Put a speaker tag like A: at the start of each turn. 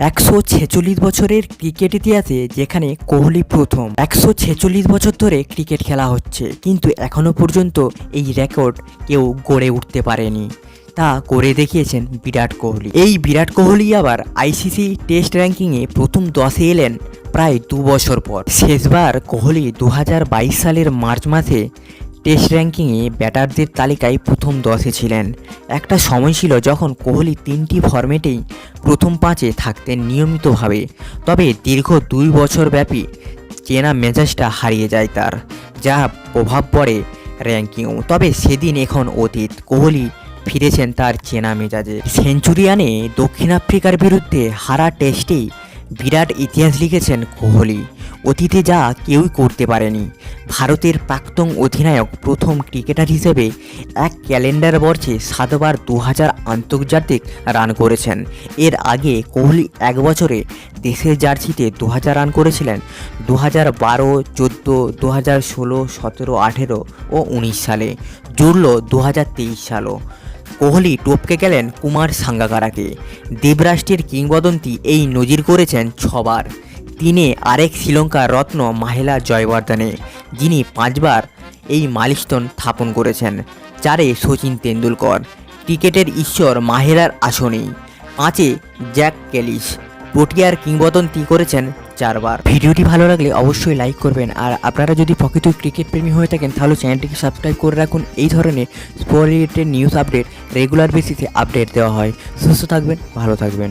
A: একশো ছেচল্লিশ বছরের ক্রিকেট ইতিহাসে যেখানে কোহলি প্রথম। একশো ছেচল্লিশ বছর ধরে ক্রিকেট খেলা হচ্ছে, কিন্তু এখনও পর্যন্ত এই রেকর্ড কেউ গড়ে উঠতে পারেনি। তা করে দেখিয়েছেন বিরাট কোহলি। এই বিরাট কোহলি আবার আইসিসি টেস্ট র্যাঙ্কিংয়ে প্রথম দশে এলেন প্রায় দু বছর পর। শেষবার কোহলি দু হাজার বাইশ সালের মার্চ মাসে টেস্ট র্যাঙ্কিংয়ে ব্যাটারদের তালিকায় প্রথম দশে ছিলেন। একটা সময় ছিল যখন কোহলি তিনটি ফরম্যাটেই প্রথম পাঁচে থাকতেন নিয়মিতভাবে। তবে দীর্ঘ দুই বছর ব্যাপী চেনা মেজাজটা হারিয়ে যায় তার, যা প্রভাব পড়ে র্যাঙ্কিংও তবে সেদিন এখন অতীত, কোহলি ফিরেছেন তার চেনা মেজাজে। সেঞ্চুরিয়ানে দক্ষিণ আফ্রিকার বিরুদ্ধে হারা টেস্টেই বিরাট ইতিহাস লিখেছেন কোহলি। অতীতে যা কেউই করতে পারেনি। ভারতের প্রাক্তন অধিনায়ক প্রথম ক্রিকেটার হিসেবে এক ক্যালেন্ডার বর্ষে সাতবার দু হাজার আন্তর্জাতিক রান করেছেন। এর আগে কোহলি এক বছরে দেশের জার্সিতে দু হাজার রান করেছিলেন। দু হাজার বারো, চোদ্দ দু হাজার ষোলো, সতেরো, আঠেরো ও উনিশ সালে জুড়ল দু হাজার তেইশ সালও। কোহলি টপকে গেলেন কুমার সাঙ্গাকারাকে। দেবরাষ্ট্রের কিংবদন্তি এই নজির করেছেন ছবার। তিনে আরেক শ্রীলঙ্কার রত্ন মাহেলা জয়বর্ধনে। যিনি পাঁচবার এই মাইলস্টোন স্থাপন করেছেন, চারে সচিন তেন্ডুলকর। ক্রিকেটের ঈশ্বর মাহেরার আসনেই। পাঁচে জ্যাক ক্যালিস প্রোটিয়ার কিংবদন্তি করেছেন চারবার। ভিডিওটি ভালো লাগলে অবশ্যই লাইক করবেন, আর আপনারা যদি প্রকৃত ক্রিকেট প্রেমী হয়ে থাকেন, তাহলে চ্যানেলটিকে সাবস্ক্রাইব করে রাখুন। এই ধরনের sport related news update regular বেসিসে আপডেট দেওয়া হয়। সুস্থ থাকবেন, ভালো থাকবেন।